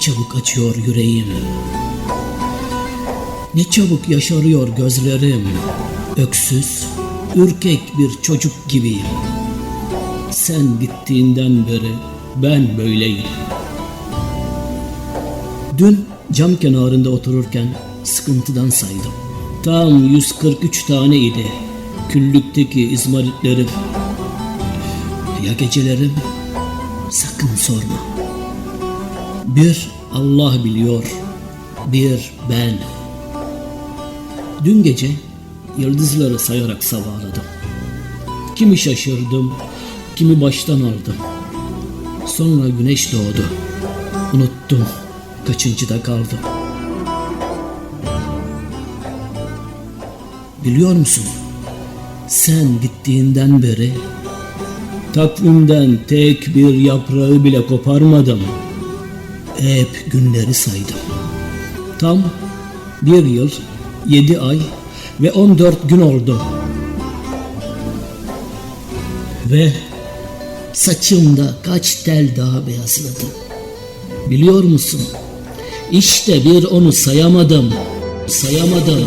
çabuk açıyor yüreğim. Ne çabuk yaşarıyor gözlerim. Öksüz, ürkek bir çocuk gibiyim. Sen gittiğinden beri ben böyleyim. Dün cam kenarında otururken sıkıntıdan saydım. Tam 143 tane idi. Küllükteki izmaritlerim. Ya gecelerim? Sakın sorma. Bir Allah biliyor, bir ben. Dün gece yıldızları sayarak sabahladım. Kimi şaşırdım, kimi baştan aldım. Sonra güneş doğdu. Unuttum kaçıncıda kaldım. Biliyor musun? Sen gittiğinden beri takvimden tek bir yaprağı bile koparmadım. Hep günleri saydım. Tam bir yıl, yedi ay ve on dört gün oldu. Ve saçımda kaç tel daha beyazladı. Biliyor musun? İşte bir onu sayamadım. Sayamadım.